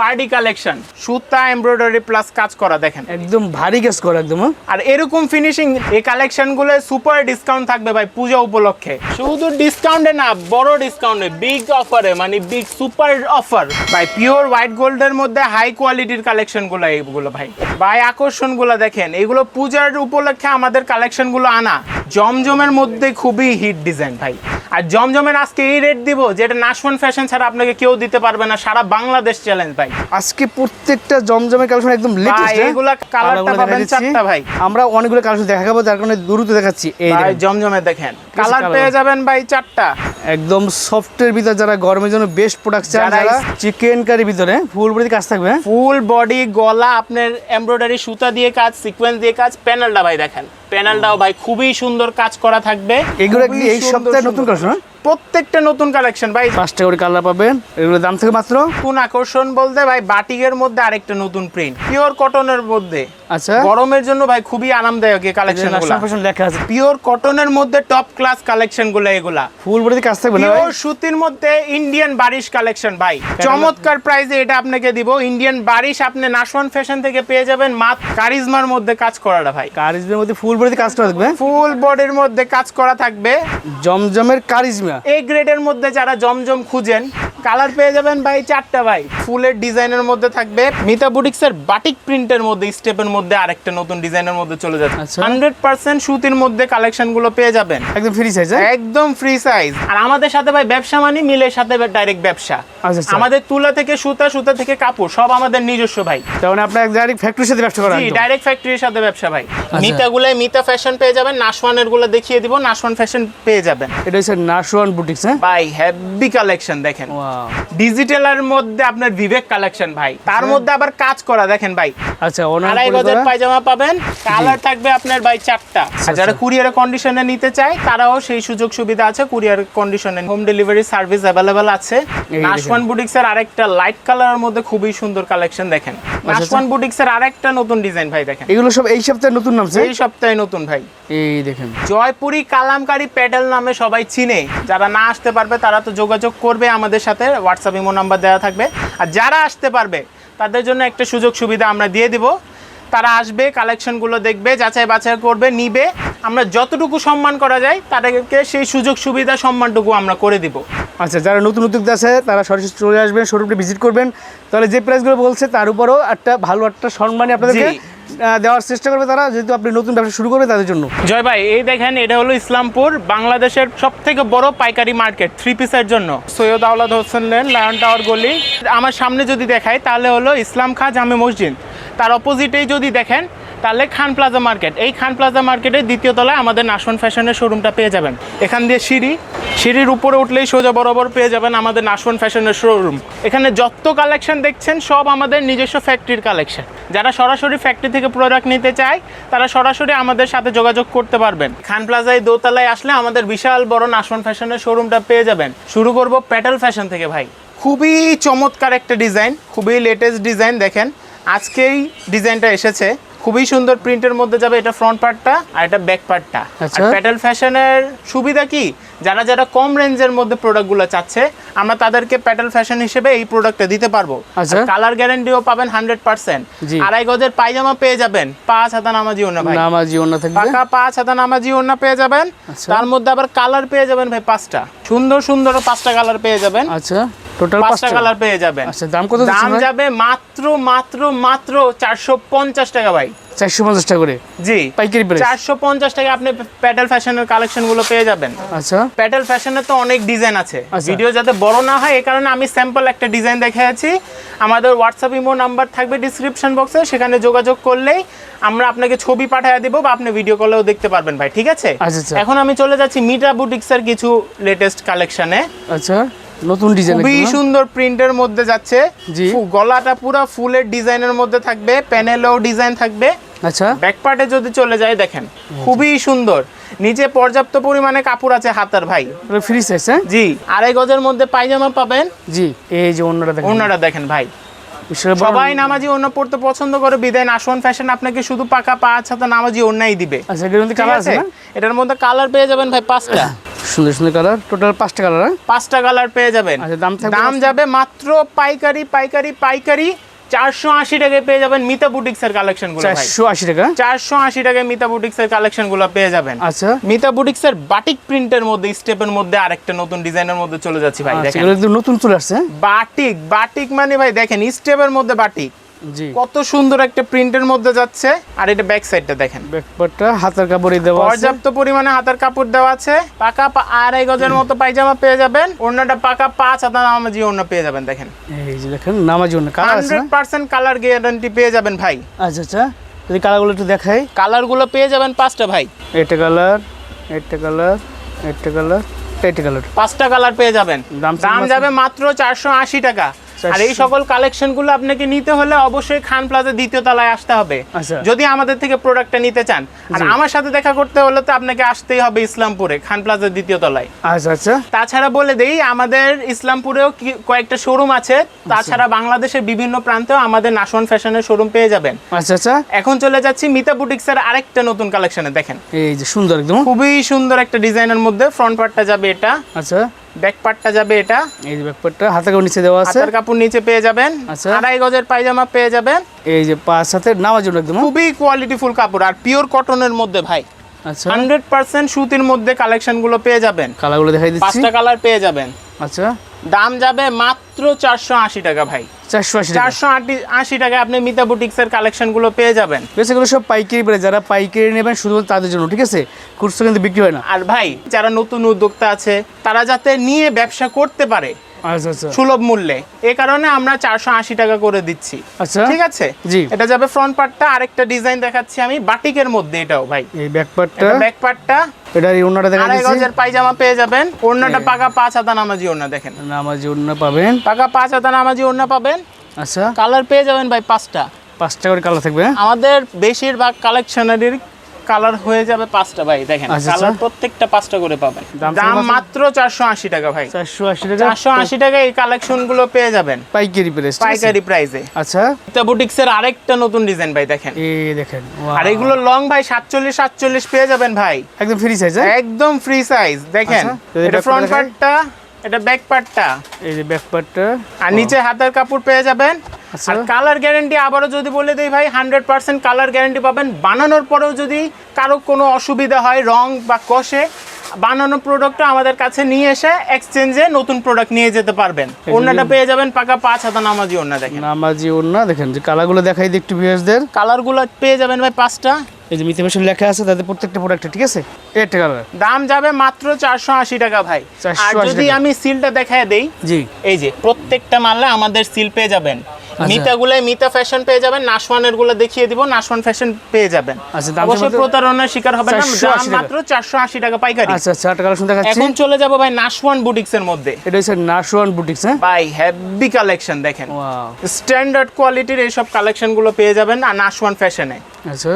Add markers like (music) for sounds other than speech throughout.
Party collection. সুতা embroidery plus কাজ করা দেখেন। একদম ভারী কাজ করা একদম হ্যাঁ? আর এরকম ফিনিশিং এই কালেকশনগুলো সুপার ডিসকাউন্ট থাকবে ভাই পূজা উপলক্ষে। শুধু ডিসকাউন্টে না বড় ডিসকাউন্টে বিগ অফারে মানে বিগ সুপার অফার ভাই পিওর হোয়াইট গোল্ডের মধ্যে হাই কোয়ালিটির কালেকশনগুলো এইগুলো ভাই। ভাই আকর্ষণগুলো দেখেন এগুলো পূজার উপলক্ষে আমাদের কালেকশনগুলো আনা। জমজমের মধ্যে খুবই হিট ডিজাইন ভাই। আর জমজমের আজকে এই রেট দিব যেটা নাশওয়ান ফ্যাশন ছাড়া আপনাকে কেউ দিতে পারবে না সারা বাংলাদেশ চ্যালেঞ্জ ভাই। আজকে প্রত্যেকটা জমজমের কালেকশন একদম লেটেস্ট এগুলা কালারটা পাবেন চারটা ভাই। আমরা অনেকগুলো কালেকশন দেখাবো যার কারণে দ্রুত দেখাচ্ছি। এই জমজমে দেখেন। কালার পেয়ে যাবেন ভাই চারটা। একদম সফটের ভিতর যারা গরমের জন্য বেস্ট প্রোডাক্ট চান যারা চিকেন কারির ভিতরে ফুল বডি কাজ থাকবে হ্যাঁ? ফুল বডি গলা আপনার এমব্রয়ডারি সুতা দিয়ে কাজ সিকোয়েন্স দিয়ে কাজ প্যানেলটা ভাই দেখেন। প্যানেলটাও ভাই খুবই সুন্দর কাজ করা থাকবে। এগুলো কি এই সপ্তাহে নতুন কালেকশন হ্যাঁ? প্রত্যেকটা নতুন কালেকশন ভাই। পাঁচটা করে কালার পাবেন। এগুলো দাম থেকে মাত্র? কোন আকর্ষণ বলতে ভাই বাটিকের মধ্যে আরেকটা নতুন প্রিন্ট পিওর কটনের মধ্যে। আচ্ছা। গরমের জন্য ভাই খুবই আরামদায়ক এই কালেকশন লেখা আছে। পিওর কটনের মধ্যে টপ ক্লাস কালেকশনগুলো এগুলা। ফুল বডি কাজ থাকবে না ভাই? পিওর সুতির মধ্যে ইন্ডিয়ান বারিশ কালেকশন ভাই। চমৎকার প্রাইসে এটা আপনাকে দিব। ইন্ডিয়ান বারিশ আপনি নাশওয়ান ফ্যাশন থেকে পেয়ে যাবেন মাত্র কারিজমার মধ্যে কাজ করাটা ভাই। কারিজমের মধ্যে ফুল বডি কাজ করা থাকবে? ফুল বডির মধ্যে কাজ করা থাকবে। জমজমের কারিজমা। এই গ্রেডের মধ্যে যারা জমজম খুঁজেন কালার পেয়ে যাবেন ভাই চারটা ভাই। ফুলের ডিজাইনের মধ্যে থাকবে। মিতা বুটিক্সের বাটিক প্রিন্টের মধ্যে স্টেপের মধ্যে আরেকটা নতুন ডিজাইনের মধ্যে চলে যাচ্ছে। আচ্ছা। হান্ড্রেড পার্সেন্ট সুতির মধ্যে কালেকশনগুলো পেয়ে যাবেন। একদম ফ্রি সাইজ একদম ফ্রি সাইজ আর আমাদের সাথে ভাই ব্যবসা মানে মিলের সাথে ডাইরেক্ট ব্যবসা। আচ্ছা, আচ্ছা। আমাদের তুলা থেকে সুতা সুতা থেকে কাপড় সব আমাদের নিজস্ব ভাই। তার মানে আপনার ডাইরেক্ট ফ্যাক্টরির সাথে ব্যবসা করা জি একদম। ডাইরেক্ট ফ্যাক্টরির সাথে ব্যবসা ভাই। আচ্ছা। মিতা গুলাই মিতা ফ্যাশন পেয়ে যাবেন নাশওয়ানেরগুলো দেখিয়ে দিব নাশওয়ান ফ্যাশন পেয়ে যাবেন। এটা হচ্ছে নাশওয়ান বুটিক্স হ্যাঁ? ভাই হেভি কালেকশন দেখেন। ওয়াও ডিজিটালের মধ্যে আপনার বিবেক কালেকশন ভাই। তার মধ্যে আবার কাজ করা দেখেন ভাই। আচ্ছা আড়াই গজের পায়জামা পাবেন। কালার থাকবে আপনার ভাই চারটা। আর যারা কুরিয়ার কন্ডিশনে নিতে চায় তারাও সেই সুযোগ সুবিধা আছে কুরিয়ার কন্ডিশনে হোম ডেলিভারি সার্ভিস অ্যাভেলেবেল আছে। নাশওয়ান বুটিক্স এর আরেকটা লাইট কালারের মধ্যে খুবই সুন্দর কালেকশন দেখেন। নাশওয়ান বুটিক্স এর আরেকটা নতুন ডিজাইন ভাই দেখেন। এগুলো সব এই সপ্তাহে নতুন নামছে? এই সপ্তাহে নতুন ভাই। এই দেখেন। জয়পুরি কালামকারী প্যাডেল নামে সবাই চিনে। যারা না আসতে পারবে তারা তো যোগাযোগ করবে আমাদের সাথে। হোয়াটসঅ্যাপ ইমো নাম্বার দেওয়া থাকবে। আর যারা আসতে পারবে তাদের জন্য একটা সুযোগ সুবিধা আমরা দিয়ে দিব। তারা আসবে কালেকশনগুলো দেখবে যাচাই বাছাই করবে নিবে। আমরা যতটুকু সম্মান করা যায় তাদেরকে সেই সুযোগ সুবিধা সম্মানটুকু আমরা করে দিব। আচ্ছা যারা নতুন উদ্যোক্তা আছে তারা সরাসরি চলে আসবেন শোরুমটি ভিজিট করবেন। তাহলে যে প্রাইসগুলো বলছে তার উপরেও একটা ভালো একটা সম্মানই আপনাদেরকে দেওয়ার চেষ্টা করবে তারা যেহেতু আপনি নতুন ব্যবসা শুরু করবে তাদের জন্য। জয় ভাই এই দেখেন এটা হলো ইসলামপুর বাংলাদেশের সব থেকে বড় পাইকারি মার্কেট থ্রি পিসের জন্য। Syed Aulad Hossain lane lion tower গলি। আমার সামনে যদি দেখাই তাহলে হলো ইসলাম খা জামে মসজিদ। তার অপোজিটেই যদি দেখেন, তাহলে খান প্লাজা মার্কেট। এই খান প্লাজা মার্কেটের দ্বিতীয় তলায় আমাদের নাশওয়ান ফ্যাশনের শোরুমটা পেয়ে যাবেন। এখান দিয়ে সিঁড়ি। সিঁড়ির উপরে উঠলেই সোজা বরাবর পেয়ে যাবেন আমাদের নাশওয়ান ফ্যাশনের শোরুম এখানে যত কালেকশন দেখছেন, সব আমাদের নিজস্ব ফ্যাক্টরির কালেকশন যারা সরাসরি ফ্যাক্টরি থেকে প্রোডাক্ট নিতে চায়, তারা সরাসরি আমাদের সাথে যোগাযোগ করতে পারবেন। খান প্লাজায় দোতলায় আসলে আমাদের বিশাল বড় নাশওয়ান ফ্যাশনের শোরুমটা পেয়ে যাবেন। শুরু করব প্যাটেল ফ্যাশন থেকে, ভাই। খুবই চমৎকার একটা ডিজাইন খুবই লেটেস্ট ডিজাইন দেখেন। আজকেই ডিজাইনটা এসেছে। খুবই সুন্দর প্রিন্টের মধ্যে যাবে এটা ফ্রন্ট পার্টটা আর এটা ব্যাক পার্টটা আর আচ্ছা। প্যাটেল ফ্যাশনের সুবিধা কি? যারা যারা কম রেঞ্জের মধ্যে প্রোডাক্টগুলো চাচ্ছে আমরা তাদেরকে প্যাটেল ফ্যাশন হিসেবে এই প্রোডাক্টটা দিতে পারব। আচ্ছা। কালার গ্যারান্টিও পাবেন হান্ড্রেড পার্সেন্ট। আড়াই গজের পায়জামা পেয়ে যাবেন। পাঁচ হাতা নামাজি ওনা ভাই। নামাজি থাকবে? পাকা পাঁচ হাতা নামাজি ওনা পেয়ে যাবেন। আচ্ছা। তার মধ্যে আবার কালার পেয়ে যাবেন ভাই পাঁচটা। সুন্দর সুন্দর পাঁচটা কালার পেয়ে যাবেন। আচ্ছা। টোটাল পাঁচটা কালার পেয়ে যাবেন। আচ্ছা দাম কত দাম যাবে মাত্র মাত্র মাত্র চারশো পঞ্চাশ টাকা ভাই। চারশো পঞ্চাশ টাকা করে? জি। পাইকারি প্রাইস চারশো পঞ্চাশ টাকা আপনি প্যাটেল ফ্যাশনের কালেকশনগুলো পেয়ে যাবেন। আচ্ছা। প্যাটেল ফ্যাশনের তো অনেক ডিজাইন আছে। আচ্ছা। ভিডিও যাতে বড় না হয় এই কারণে আমি স্যাম্পল একটা ডিজাইন দেখে আছি। আমাদের হোয়াটসঅ্যাপ ইমো নাম্বার থাকবে ডিসক্রিপশন বক্সে সেখানে যোগাযোগ করলেই আমরা আপনাকে ছবি পাঠিয়ে দিব বা আপনি ভিডিও কলেও দেখতে পারবেন ভাই ঠিক আছে? আচ্ছা, আচ্ছা। এখন আমি চলে যাচ্ছি মিটা বুটিক্সের কিছু লেটেস্ট কালেকশনে আচ্ছা। নতুন ডিজাইন খুবই সুন্দর প্রিন্টের মধ্যে যাচ্ছে। জি। গলাটা পুরো ফুলের ডিজাইনের মধ্যে থাকবে প্যানেলেও ডিজাইন থাকবে। আচ্ছা। ব্যাক পার্টে যদি চলে যায় দেখেন খুবই সুন্দর। নিচে পর্যাপ্ত পরিমাণে কাপড় আছে হাতার ভাই। ফ্রি সাইজ হ্যাঁ? জি আড়াই গজের মধ্যে পায়জামা পাবেন। জি এই যে অন্যটা দেখেন। ওনারা দেখেন ভাই। সবাই নামাজি অন্য পড়তে পছন্দ করে বিদায় নাশওয়ান ফ্যাশন আপনাকে শুধু পাকা পাঁচ হাতে নামাজি অন্যাই দিবে। আচ্ছা এটার মধ্যে কালার পেয়ে যাবেন ভাই পাঁচটা। (coughs) সুন্দর সুন্দর কালার। টোটাল পাঁচটা কালার হ্যাঁ? পাঁচটা কালার পেয়ে যাবেন। আচ্ছা, দাম দাম যাবে মাত্র পাইকারি পাইকারি পাইকারি চারশো আশি টাকায় পেয়ে যাবেন মিতা বুটিক্সের কালেকশনগুলো চারশো আশি টাকা? চারশো আশি টাকায় মিতা বুটিক্সের কালেকশনগুলো পেয়ে যাবেন। আচ্ছা। মিতা বুটিক্সের বাটিক প্রিন্টের মধ্যে স্টেপের মধ্যে আরেকটা নতুন ডিজাইনের মধ্যে চলে যাচ্ছি ভাই আচ্ছা, দেখেন। নতুন চলে আসছে? বাটিক বাটিক মানে ভাই দেখেন স্টেপের মধ্যে বাটিক। কত সুন্দর একটা প্রিন্টের মধ্যে যাচ্ছে। আর এটা ব্যাক সাইডটা দেখেন। ব্যাকপারটা হাতের কাপড়ে দেওয়া আছে। পর্যাপ্ত পরিমাণে হাতার কাপড় দেওয়া আছে। পাকা আড়াই গজের মতো পায়জামা পেয়ে যাবেন। ওড়নাটা পাকা পাঁচ হাতা নামাজি ওড়না পেয়ে যাবেন দেখেন। এই যে দেখেন নামাজি অন্য কালার আছে হান্ড্রেড না? পার্সেন্ট কালার গ্যারান্টি পেয়ে যাবেন ভাই। আচ্ছা আচ্ছা। যদি কালারগুলো একটু দেখাই। কালারগুলো পেয়ে যাবেন পাঁচটা ভাই। এটা কালার এটা কালার এটা কালার এটা কালার পাঁচটা কালার পেয়ে যাবেন। দাম দাম যাবে মাত্র চারশো আশি টাকা। আর এই সকল কালেকশনগুলো আপনাকে নিতে হলে অবশ্যই খান প্লাজা দ্বিতীয় তলায় আসতে হবে। আচ্ছা। যদি আমাদের থেকে প্রোডাক্টটা নিতে চান। আর আমার সাথে দেখা করতে হলে তো আপনাকে আসতেই হবে ইসলামপুরে খান প্লাজার দ্বিতীয় তলায়। আচ্ছা আচ্ছা। তাছাড়া বলে দেই আমাদের ইসলামপুরেও কয়েকটা শোরুম আছে। তাছাড়া বাংলাদেশের বিভিন্ন প্রান্তেও আমাদের নাশওয়ান ফ্যাশনের শোরুম পেয়ে যাবেন। আচ্ছা আচ্ছা। এখন চলে যাচ্ছি মিতা বুটিক্স এর আরেকটা নতুন কালেকশনে দেখেন। এই যে সুন্দর একদম। খুবই সুন্দর একটা ডিজাইনের মধ্যে ফ্রন্ট পার্টটা যাবে এটা। আচ্ছা। ব্যাক পার্টটা যাবে এটা। এই যে ব্যাকপারটা হাতে কাপড় নিচে দেওয়া আছে। হাতের কাপড় নিচে পেয়ে যাবেন। আচ্ছা। আড়াই গজের পায়জামা পেয়ে যাবেন। এই যে পাঁচ হাতে নামার জন্য একদম খুবই খুবই কোয়ালিটিফুল কাপড় আর পিওর কটনের মধ্যে ভাই। আচ্ছা। হান্ড্রেড পার্সেন্ট সুতির মধ্যে কালেকশনগুলো পেয়ে যাবেন। কালারগুলো দেখাই দিচ্ছি। পাঁচটা কালার পেয়ে যাবেন। আচ্ছা। দাম যাবে মাত্র চারশো আশি টাকা ভাই। চারশো আশি টাকায় চারশো আশি টাকা আপনি মিতা বুটিক্সের কালেকশনগুলো পেয়ে যাবেন। বেসিক্যালি সব পাইকারি বেড়ে যারা পাইকারি নেবেন শুধুমাত্র তাদের জন্য ঠিক আছে? খুচরো কিন্তু বিক্রি হয় না। আর ভাই যারা নতুন উদ্যোক্তা আছে তারা যাতে নিয়ে ব্যবসা করতে পারে সুলভ মূল্যে। এ কারণে আমরা চারশো আশি টাকা করে দিচ্ছি। আচ্ছা। ঠিক আছে? জি। এটা যাবে ফ্রন্ট পার্টটা আরেকটা ডিজাইন দেখাচ্ছি আমি বাটিকের মধ্যে এটাও ভাই। এই ব্যাক পার্টটা দেখা দিচ্ছি গজের পায়জামা পেয়ে যাবেন। ওড়নাটা পাকা পাঁচ হাতা নামাজি ওড়না দেখেন। নামাজি পাবেন। পাকা পাঁচ হাতা নামাজি ওড়না পাবেন। আচ্ছা। কালার পেয়ে যাবেন ভাই পাঁচটা। পাঁচটা করে কালার থাকবে। হ্যাঁ? আমাদের বেশিরভাগ কালেকশনেরই কালার হয়ে যাবে পাঁচটা ভাই দেখেন আচ্ছা, কালার আচ্ছা। প্রত্যেকটা পাঁচটা করে পাবেন। দাম মাত্র চারশো আশি টাকা ভাই। চারশো আশি টাকা। চারশো আশি টাকা এই কালেকশনগুলো পেয়ে যাবেন। পাইকারি প্রাইস পাইকারি প্রাইসে আচ্ছা। বুটিক্স এর আরেকটা নতুন ডিজাইন ভাই দেখেন। এই দেখেন আর এগুলো লং ভাই সাতচল্লিশ সাতচল্লিশ পেয়ে যাবেন ভাই। একদম ফ্রি সাইজ একদম ফ্রি সাইজ দেখেন। আচ্ছা, এটা ফ্রন্ট? পার্টটা এটা ব্যাক পার্টটা এই যে ব্যাক পার্টটা আর নিচে হাতের কাপড় পেয়ে যাবেন। আচ্ছা। আর কালার গ্যারেন্টি আবারও যদি বলে দিই ভাই হান্ড্রেড পার্সেন্ট কালার গ্যারেন্টি পাবেন। বানানোর পরেও যদি কারও কোনো অসুবিধা হয় রং বা কষে বানানো প্রোডাক্টটা আমাদের কাছে নিয়ে এসে এক্সচেঞ্জে নতুন প্রোডাক্ট নিয়ে যেতে পারবেন। ওড়নাটা পেয়ে যাবেন পাকা পাঁচ হাতা নামাজি ওড়না দেখেন। নামাজি ওন্না দেখেন যে কালারগুলো দেখাই দিই একটু ভিউয়ার্সদের কালারগুলো পেয়ে যাবেন ভাই পাঁচটা। এই যে মিথ্যা ফ্যাশন লেখা আছে তাদের প্রত্যেকটা প্রোডাক্টে ঠিক আছে? এটা কালার দাম যাবে মাত্র চারশো আশি টাকা ভাই। আর যদি। আমি সিলটা দেখায় দেই জি। এই যে প্রত্যেকটা মালে আমাদের সিল পেয়ে যাবেন। আচ্ছা। মিতাগুলো মিতা ফ্যাশন পেয়ে যাবেন নাশওয়ানেরগুলো দেখিয়ে দিব নাশওয়ান ফ্যাশন পেয়ে যাবেন। আচ্ছা, অবশ্যই প্রতারণার শিকার হবে না দাম মাত্র চারশো আশি টাকা পাইকারি। আচ্ছা আচ্ছা কালেকশন দেখাচ্ছি। এখন চলে যাব ভাই নাশওয়ান বুটিক্স এর মধ্যে। এটা হচ্ছে নাশওয়ান বুটিক্স হ্যাঁ? ভাই হেভি কালেকশন দেখেন। স্ট্যান্ডার্ড কোয়ালিটির এইসব কালেকশনগুলো পেয়ে যাবেন আর নাশওয়ান ফ্যাশনে আচ্ছা।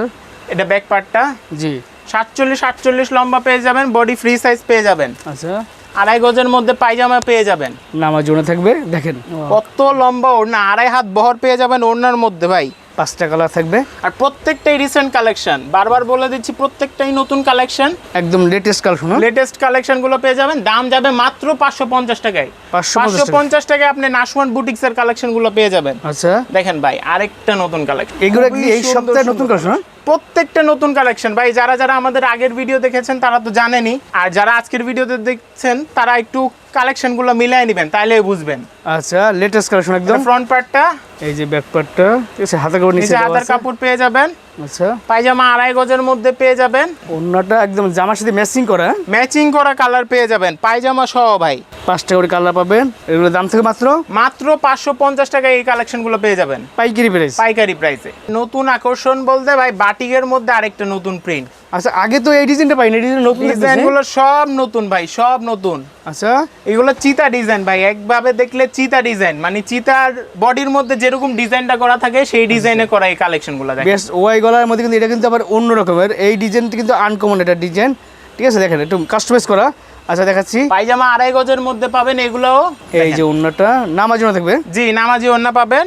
এটা ব্যাক পার্টটা জি। সাতচল্লিশ সাতচল্লিশ লম্বা পেয়ে যাবেন বডি ফ্রি সাইজ পেয়ে যাবেন। আচ্ছা। আড়াই গজের মধ্যে পায়জামা পেয়ে যাবেন। নামাজি ওনা থাকবে দেখেন। কত লম্বা ওড়না আড়াই হাত বহর পেয়ে যাবেন ওড়নার মধ্যে ভাই। পাঁচটা কালার থাকবে। আর প্রত্যেকটাই রিসেন্ট কালেকশন বারবার বলে দিচ্ছি প্রত্যেকটাই নতুন কালেকশন একদম লেটেস্ট কালেকশন লেটেস্ট কালেকশনগুলো পেয়ে যাবেন দাম যাবে মাত্র পাঁচশো পঞ্চাশ টাকায়। 550 পাঁচশো পঞ্চাশ টাকায় আপনি নাশওয়ান বুটিক্স এর কালেকশনগুলো পেয়ে যাবেন। আচ্ছা। দেখেন ভাই আরেকটা নতুন কালেকশন এগুলো এই সপ্তাহে নতুন কালেকশন? প্রত্যেকটা নতুন কালেকশন ভাই যারা যারা আমাদের আগের ভিডিও দেখেছেন তারা তো জানেনি আর যারা আজকের ভিডিওতে দেখছেন তারা একটু কালেকশনগুলো মিলাই নেবেন তাইলে বুঝবেন। আচ্ছা লেটেস্ট কালেকশন একদম। ফ্রন্ট পার্টটা এই যে ব্যাক পার্টটা ঠিক আছে হাতে কাপড় নিচে হাতের কাপড় পেয়ে যাবেন। আচ্ছা। পায়জামা আড়াই গজের মধ্যে পেয়ে যাবেন। অন্যটা একদম জামার সাথে ম্যাচিং করা? ম্যাচিং করা কালার পেয়ে যাবেন। পায়জামা সহ ভাই। পাঁচটা করে কালার পাবেন। এগুলোর দাম থেকে মাত্র? মাত্র পাঁচশো পঞ্চাশ টাকায় এই কালেকশনগুলো পেয়ে যাবেন। পাইকারি প্রাইস পাইকারি প্রাইসে নতুন আকর্ষণ বলতে ভাই বাটিকের মধ্যে আরেকটা নতুন প্রিন্ট আচ্ছা আগে তো এই ডিজাইনটা পাইনি ডিজাইন নতুন ডিজাইন ডিজাইনগুলো সব নতুন ভাই সব নতুন। আচ্ছা। এগুলো চিতা ডিজাইন ভাই একভাবে দেখলে চিতা ডিজাইন মানে চিতার বডির মধ্যে যেরকম ডিজাইনটা করা থাকে সেই ডিজাইনে করা এই কালেকশনগুলো দেখেন। বেশ ওয়াই গলার মধ্যে কিন্তু এটা কিন্তু আবার অন্য রকমের। এই ডিজাইনটা কিন্তু আনকমন এটা ডিজাইন ঠিক আছে দেখেন একটু কাস্টমাইজ করা। আচ্ছা দেখাচ্ছি। পায়জামা আড়াই গজের মধ্যে পাবেন এগুলোও এই যে অন্যটা নামার জন্য থাকবে? জি নামাজি ওন্না পাবেন।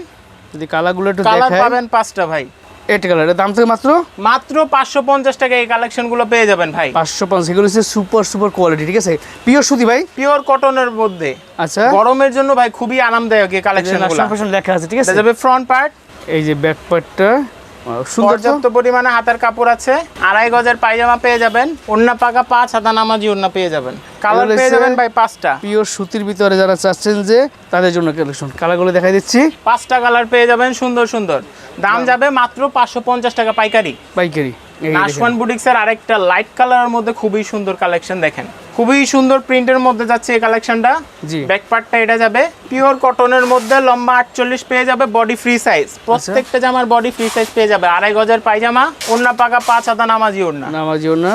যদি কালারগুলো একটু কালার পাবেন পাঁচটা ভাই। এটা কালার দাম থেকে মাত্র? মাত্র পাঁচশো পঞ্চাশ টাকা এই কালেকশনগুলো পেয়ে যাবেন ভাই। পাঁচশো পঞ্চাশ এগুলো হচ্ছে সুপার সুপার কোয়ালিটি ঠিক আছে? পিওর সুতি ভাই? পিওর কটনের মধ্যে। আচ্ছা। গরমের জন্য ভাই খুবই আরামদায়ক এই কালেকশন লেখা আছে ঠিক আছে? যাবে ফ্রন্ট পার্ট এই যে ব্যাক পার্টটা? পর্যাপ্ত পরিমাণে হাতের কাপড় আছে আড়াই গজের পায়জামা পেয়ে যাবেন ওন্না পাকা পাঁচ হাতা নামাজি ওন্না পেয়ে যাবেন। কালার পেয়ে যাবেন ভাই পাঁচটা। পিওর সুতির ভিতরে যারা চাচ্ছেন যে তাদের জন্য কালেকশন কালারগুলো দেখাই দিচ্ছি। পাঁচটা কালার পেয়ে যাবেন সুন্দর সুন্দর। দাম? যাবে মাত্র পাঁচশো পঞ্চাশ টাকা পাইকারি। পাইকারি। নাশওয়ান বুটিক্সের আরেকটা লাইট কালারের মধ্যে খুবই সুন্দর কালেকশন দেখেন। খুবই সুন্দর প্রিন্টের মধ্যে যাচ্ছে এই কালেকশনটা জি। ব্যাক পার্টটা এটা যাবে। পিওর কটনের মধ্যে লম্বা আটচল্লিশ পেয়ে যাবে বডি ফ্রি সাইজ। প্রত্যেকটা জামার বডি ফ্রি সাইজ পেয়ে যাবে। আড়াই গজের পায়জামা ওন্না পাকা পাঁচ হাতা নামাজি ওন্না নামাজি না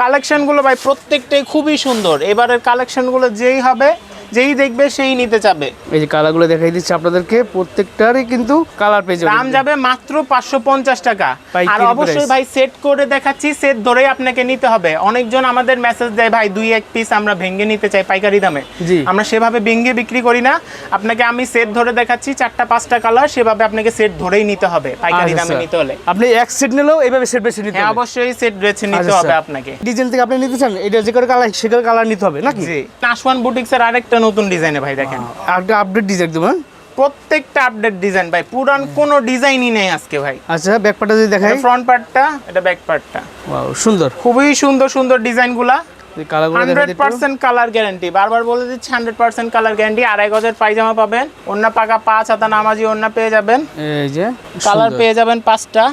কালেকশনগুলো ভাই প্রত্যেকটাই খুবই সুন্দর। এবারের কালেকশনগুলো যেই হবে যেই দেখবে সেই নিতে চাবে। এই যে কালারগুলো দেখাই দিচ্ছি আপনাদেরকে প্রত্যেকটারই কিন্তু কালার পেয়ে যাবেন দাম যাবে মাত্র পাঁচশো পঞ্চাশ টাকা। আর অবশ্যই ভাই সেট করে দেখাচ্ছি সেট ধরেই আপনাকে নিতে হবে। অনেকজন আমাদের মেসেজ দেয় ভাই দুই এক পিস আমরা ভেঙে নিতে চাই পাইকারি দামে। আমরা সেভাবে ভেঙে বিক্রি করি না। আপনাকে আমি সেট ধরে দেখাচ্ছি চারটা পাঁচটা কালার সেভাবে আপনাকে সেট ধরেই নিতে হবে পাইকারি আচ্ছা, দামে আচ্ছা। নিতে হলে। আপনি এক সেট নিলেও এইভাবে সেট বেছে নিতে হ্যাঁ হবে। অবশ্যই সেট বেছে নিতে আচ্ছা, হবে আচ্ছা। আপনাকে। ডিজাইন থেকে আপনি নিতে চান এটা যে কালার সে কালার নিতে হবে নাকি? জি। নাশওয়ান বুটিক্সের আরেকটা নতুন ডিজাইনে ভাই দেখেন। একটা আপডেট ডিজাইন দেবেন প্রত্যেকটা আপডেট ডিজাইন ভাই পুরান কোনো ডিজাইনই নেই আজকে ভাই। আচ্ছা ব্যাক পার্টটা যদি দেখাই। ফ্রন্ট পার্টটা এটা ব্যাক পার্টটা Wow, সুন্দর। খুবই সুন্দর সুন্দর ডিজাইনগুলা হান্ড্রেড পার্সেন্ট কালার গ্যারান্টি বারবার বলে দিচ্ছি হান্ড্রেড পার্সেন্ট কালার গ্যারান্টি আড়াই গজের পায়জামা পাবেন। অন্য পাকা পাঁচ হাতা নামাজি অন্য পেয়ে যাবেন। এই যে কালার পেয়ে যাবেন পাঁচটা।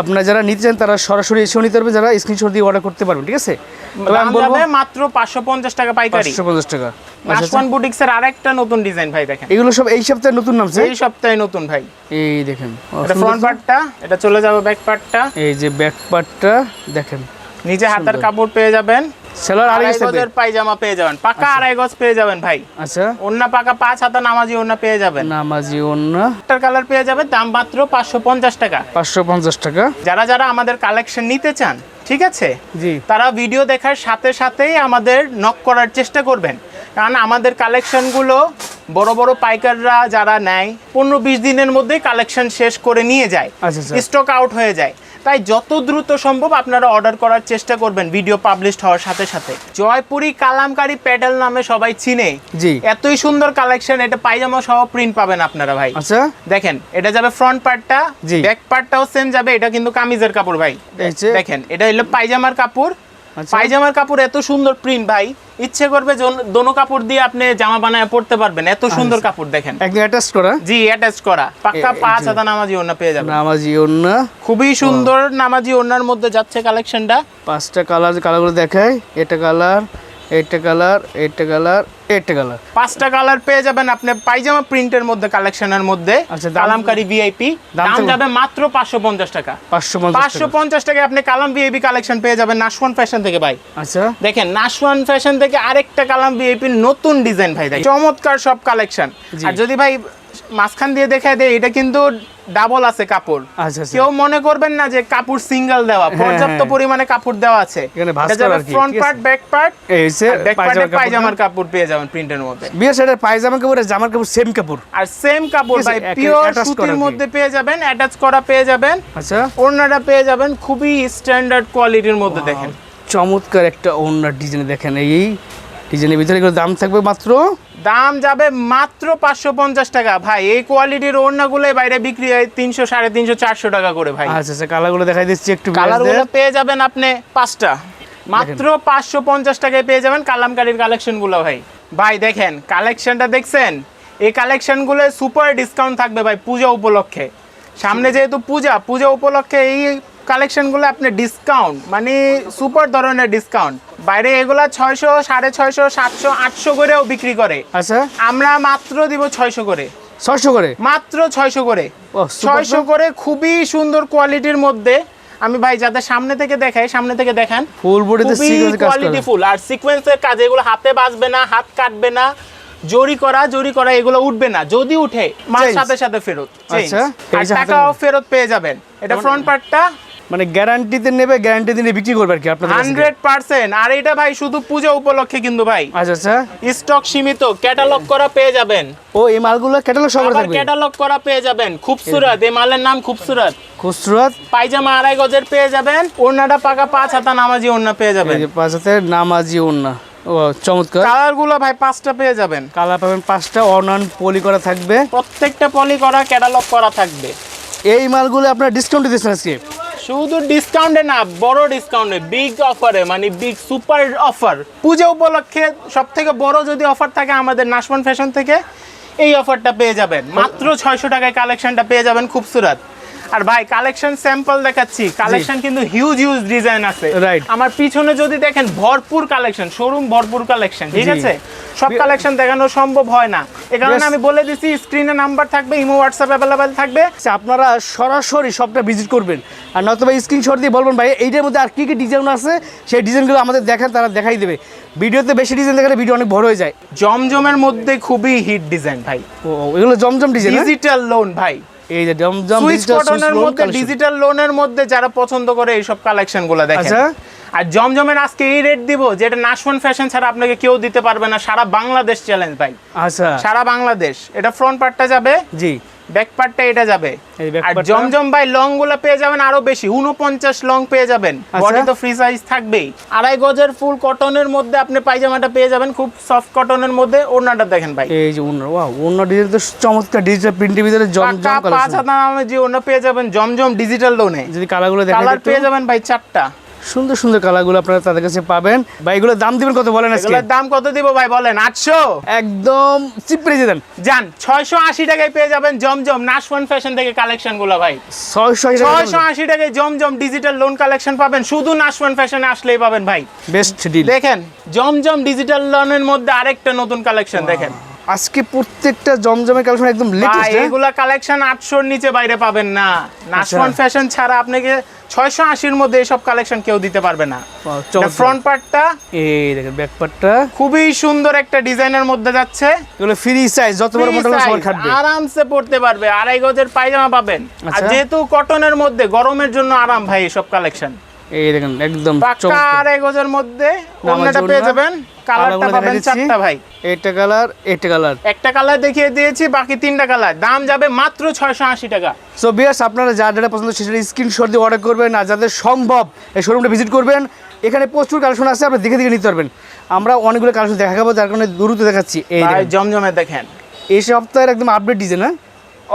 আপনারা যারা নিতে চান তারা সরাসরি এসেও নিতে পারবেন। যারা স্ক্রিনশট দিয়ে অর্ডার করতে পারবেন ঠিক আছে? মাত্র টাকা পাইকারি। টাকা। আচ্ছা, আচ্ছা। নাশওয়ান আরেকটা নতুন ডিজাইন ভাই দেখেন। এগুলো সব এই সপ্তাহে নতুন নামছে? এই সপ্তাহে নতুন ভাই। এই দেখেন এটা ফ্রন্ট পার্টটা এটা চলে যাবে ব্যাক পার্টটা এই যে ব্যাক পার্টটা দেখেন। নিচে হাতের কাপড় পেয়ে যাবেন। সেলার আড়াই আড়াই গজের পায়জামা পেয়ে যাবেন। পাকা আড়াই গজ পেয়ে যাবেন ভাই। আচ্ছা। পাকা পাঁচ হাতা নামাজি পেয়ে যাবেন। নামাজি কালার পেয়ে যাবেন দাম মাত্র পাঁচশো পঞ্চাশ টাকা। পাঁচশো পঞ্চাশ টাকা। যারা যারা আমাদের কালেকশন নিতে চান ঠিক আছে? জি। তারা ভিডিও দেখার সাথে সাথেই আমাদের নক করার চেষ্টা করবেন। কারণ আমাদের কালেকশনগুলো বড় বড় পাইকাররা যারা নেয় পনেরো বিশ দিনের মধ্যেই কালেকশন শেষ করে নিয়ে যায়। আচ্ছা আচ্ছা। স্টক আউট হয়ে যায়। তাই যত দ্রুত সম্ভব আপনারা অর্ডার করার চেষ্টা করবেন ভিডিও পাবলিশড হওয়ার সাথে সাথে। জয়পুরি কালামকারী প্যাডেল নামে সবাই চিনে। জি। এতই সুন্দর কালেকশন এটা পায়জামা সহ প্রিন্ট পাবেন আপনারা ভাই। আচ্ছা। দেখেন এটা যাবে ফ্রন্ট পার্টটা। ব্যাক পার্টটাও সেম যাবে এটা কিন্তু কামিজের কাপড় ভাই। দেখেন এটা হলো পায়জামার কাপড় আচ্ছা। পায়জামার কাপড় এত সুন্দর প্রিন্ট ভাই। ইচ্ছে করবে দোনো কাপড় দিয়ে আপনি জামা বানায় পড়তে পারবেন। এত সুন্দর কাপড় দেখেন। একদম অ্যাটাচ করা? জি অ্যাটাচ করা। পাক্কা পাঁচ হাজার হাতা নামাজি ওড়না পেয়ে যাবেন। নামাজি ওন্না খুবই সুন্দর নামাজি ওড়নার মধ্যে যাচ্ছে কালেকশনটা পাঁচটা কালার কালারগুলো দেখায় এটা কালার এটা কালার এইটা কালার এইটা কালার। পাঁচটা কালার পেয়ে যাবেন আপনি পায়জামা প্রিন্টের মধ্যে কালেকশনের মধ্যে। আচ্ছা, কালামকারী ভিআইপি দাম যাবে মাত্র পাঁচশো পঞ্চাশ টাকা। পাঁচশো পাঁচশো টাকা। পঞ্চাশ টাকায় আপনি কালাম ভিআইপি কালেকশন পেয়ে যাবেন নাশওয়ান ফ্যাশন থেকে ভাই। আচ্ছা। দেখেন নাশওয়ান ফ্যাশন থেকে আরেকটা কালাম ভিআইপি নতুন ডিজাইন ভাই। চমৎকার সব কালেকশন আর যদি ভাই মাঝখান দিয়ে দেখা দেয় এটা কিন্তু ডাবল আছে কাপড়। আচ্ছা আচ্ছা। কেউ মনে করবেন না যে কাপড় সিঙ্গেল দেওয়া পর্যাপ্ত হ্যাঁ। পরিমাণে কাপড় দেওয়া আছে। Front part back part back পার্টে পায়জামার কাপড় পেয়ে যাবেন প্রিন্টের মধ্যে। বিয়ের সাইডের পায়জামা কাপড় জামার কাপড় সেম কাপড়। আর সেম কাপড় ভাই পিওর সুতির মধ্যে পেয়ে যাবেন অ্যাটাচ করা পেয়ে যাবেন। আচ্ছা। ওড়নাটা পেয়ে যাবেন খুবই স্ট্যান্ডার্ড কোয়ালিটির মধ্যে দেখেন। চমৎকার একটা ওনার ডিজাইন দেখেন এই ডিজাইনের ভিতরে এগুলো দাম থাকবে মাত্র? দাম যাবে মাত্র পাঁচশো পঞ্চাশ টাকা। ভাই এই কোয়ালিটির ওড়নাগুলো বাইরে বিক্রি হয় তিনশো সাড়ে তিনশো চারশো টাকা করে ভাই। আচ্ছা আচ্ছা কালারগুলো দেখাই দিচ্ছি একটু কালারগুলো পেয়ে যাবেন আপনি পাঁচটা। মাত্র পাঁচশো পঞ্চাশ টাকায় পেয়ে যাবেন কালামকারীর কালেকশনগুলো ভাই। ভাই দেখেন কালেকশনটা দেখছেন? এই কালেকশনগুলো সুপার ডিসকাউন্ট থাকবে ভাই পূজা উপলক্ষে। সামনে যেহেতু পূজা পূজা উপলক্ষে এই কালেকশনগুলো আপনি ডিসকাউন্ট মানে সুপার ধরনের ডিসকাউন্ট বাইরে এগুলা ছয়শো সাড়ে ছয়শো সাতশো আটশো করেও বিক্রি করে। আচ্ছা। আমরা মাত্র দিব ছয়শো করে। ছয়শো করে? মাত্র ছয়শো করে। ছয়শো করে খুবই সুন্দর কোয়ালিটির মধ্যে। আমি ভাই যাদের সামনে থেকে দেখাই সামনে থেকে দেখান। ফুল বডিতে কোয়ালিটি ফুল আর সিকোয়েন্সের কাজ এগুলো হাতে বাজবে না হাত কাটবে না। জরি করা জরি করা এগুলো উঠবে না। যদি উঠে মাল সাথে সাথে ফেরত। আচ্ছা, টাকাও ফেরত পেয়ে যাবেন। এটা ফ্রন্ট পার্টটা মানে গ্যারান্টিতে নেবে গ্যারান্টি দিনে বিক্রি করবে আর কি আপনাদের কাছ। থেকে। Hundred percent. আর এটা ভাই শুধু পূজা উপলক্ষে কিন্তু ভাই। আচ্ছা আচ্ছা। স্টক সীমিত ক্যাটালগ করা পেয়ে যাবেন। ও এই মালগুলো ক্যাটালগ সহ থাকবে? ক্যাটালগ করা পেয়ে যাবেন। খুবসুরত এই মালের নাম খুবসুরত। খুচরত পায়জামা আড়াই গজের পেয়ে যাবেন। ওড়নাটা পাকা পাঁচ হাতা নামাজি ওড়না পেয়ে যাবেন। পাঁচ হাতে নামাজি ওন্না ও চমৎকার। ভাই পাঁচটা পেয়ে যাবেন। কালার পাবেন পাঁচটা অনান পলি করা থাকবে। প্রত্যেকটা পলি করা ক্যাটালগ করা থাকবে। এই মালগুলো আপনারা ডিসকাউন্ট দিচ্ছেন আজকে? শুধু ডিসকাউন্টে না, বড় ডিসকাউন্টে বিগ অফারে মানে বিগ সুপার অফার পুজো উপলক্ষে সব থেকে বড় যদি অফার থাকে আমাদের নাশমান ফ্যাশন থেকে, এই অফারটা পেয়ে যাবেন। মাত্র ছয়শো টাকায় কালেকশনটা পেয়ে যাবেন খুবসুরত। আর ভাই কালেকশন স্যাম্পল দেখাচ্ছি। কালেকশন কিন্তু হিউজ হিউজ ডিজাইন আছে। রাইট আমার পিছনে যদি দেখেন ভরপুর কালেকশন শোরুম ভরপুর কালেকশন ঠিক আছে? সব কালেকশন দেখানো সম্ভব হয় না। এ কারণে আমি বলে দিচ্ছি স্ক্রিনে নাম্বার থাকবে ইমো হোয়াটসঅ্যাপ অ্যাভেলেবেল থাকবে। আচ্ছা, আপনারা সরাসরি সবটা ভিজিট করবেন। আর নয়তো ভাই স্ক্রিনশট দিয়ে বলবেন ভাই এইটার মধ্যে আর কী কী ডিজাইন আছে? সেই ডিজাইনগুলো আমাদের দেখান তারা দেখাই দেবে। ভিডিওতে বেশি ডিজাইন দেখালে ভিডিও অনেক বড় হয়ে যায়। জমজমের মধ্যে খুবই হিট ডিজাইন ভাই। ও এগুলো জমজম ডিজাইন ডিজিটাল লোন ভাই। এই যে জমজম loan মধ্যে ডিজিটাল লোনের মধ্যে যারা পছন্দ করে এইসব কালেকশনগুলো দেখেন। আচ্ছা। আর জমজমের আজকে এই রেট দিব যেটা নাশওয়ান ফ্যাশন ছাড়া আপনাকে কেউ দিতে পারবে না সারা বাংলাদেশ চ্যালেঞ্জ ভাই। আচ্ছা। সারা বাংলাদেশ। এটা ফ্রন্ট পার্টটা যাবে। জি। ব্যাক পার্টটা এটা যাবে। আর জমজম ভাই লংগুলো পেয়ে যাবেন আরও বেশি উনপঞ্চাশ লং পেয়ে যাবেন। আচ্ছা। বডি তো ফ্রি সাইজ থাকবেই। আড়াই গজের ফুল কটনের মধ্যে আপনি পায়জামাটা পেয়ে যাবেন খুব সফট কটনের মধ্যে। ওড়নাটা দেখেন ভাই। এই যে উন্নর ওয়াও উন্নর ডিজাইন তো চমৎকার ডিজিটাল প্রিন্টের ভিতরে জমজম পাক্কা পাঁচ হাজার নামে যে ওড়না পেয়ে যাবেন জমজম ডিজিটাল লোনে যদি কালারগুলো দেখেন কালার পেয়ে যাবেন ভাই চারটা। সুন্দর সুন্দর কালারগুলো আপনারা তাদের কাছে পাবেন। ভাই এগুলোর দাম দিবেন কত বলেন আজকে? দাম কত দিব ভাই বলেন? আটশো? একদম চিপ দেন। যান ছয়শো আশি টাকায় পেয়ে যাবেন জমজম নাশওয়ান ফ্যাশন থেকে কালেকশনগুলো ভাই। ছয়শো ছয়শো আশি টাকায় জমজম ডিজিটাল লোন কালেকশন পাবেন। শুধু নাশওয়ান ফ্যাশনে আসলেই পাবেন ভাই। বেস্ট ডিল দেখেন জমজম ডিজিটাল লোনের মধ্যে আরেকটা নতুন কালেকশন দেখেন। আজকে প্রত্যেকটা জমজমের কালেকশন একদম লেটেস্ট এগুলা কালেকশন আটশোর নিচে বাইরে পাবেন না। আচ্ছা। নাশওয়ান ফ্যাশন ছাড়া আপনাকে ছয়শো আশির মধ্যে এসব কালেকশন কেউ দিতে পারবে না। ফ্রন্ট পার্টটা এই দেখেন ব্যাক পার্টটা খুবই সুন্দর একটা ডিজাইনের মধ্যে যাচ্ছে। এগুলো ফ্রি সাইজ যত বড় মোটা size, সবার খাটবে। আরামসে পড়তে পারবে আড়াই গজের পায়জামা পাবেন। আর আচ্ছা। যেহেতু কটনের মধ্যে গরমের জন্য আরাম ভাই এসব কালেকশন এই দেখেন একদম আড়াই গজের মধ্যে পেয়ে যাবেন। কালারটা পাবেন চারটা ভাই। এটা কালার এটা কালার একটা কালার দেখিয়ে দিয়েছি বাকি তিনটা কালার দাম যাবে মাত্র ছয়শো আশি টাকা। সো আপনারা যা যেটা পছন্দ সেটা স্ক্রিনশট দিয়ে অর্ডার করবেন আর যাদের সম্ভব এই শোরুমটা ভিজিট করবেন। এখানে প্রচুর কালেকশন আছে আপনি দেখে দেখে নিতে পারবেন। আমরা অনেকগুলো কালেকশন দেখাবো যার কারণে দূরত্ব দেখাচ্ছি। এই ভাই জমজমে দেখেন। এই সপ্তাহের একদম আপডেট ডিজাইন হ্যাঁ?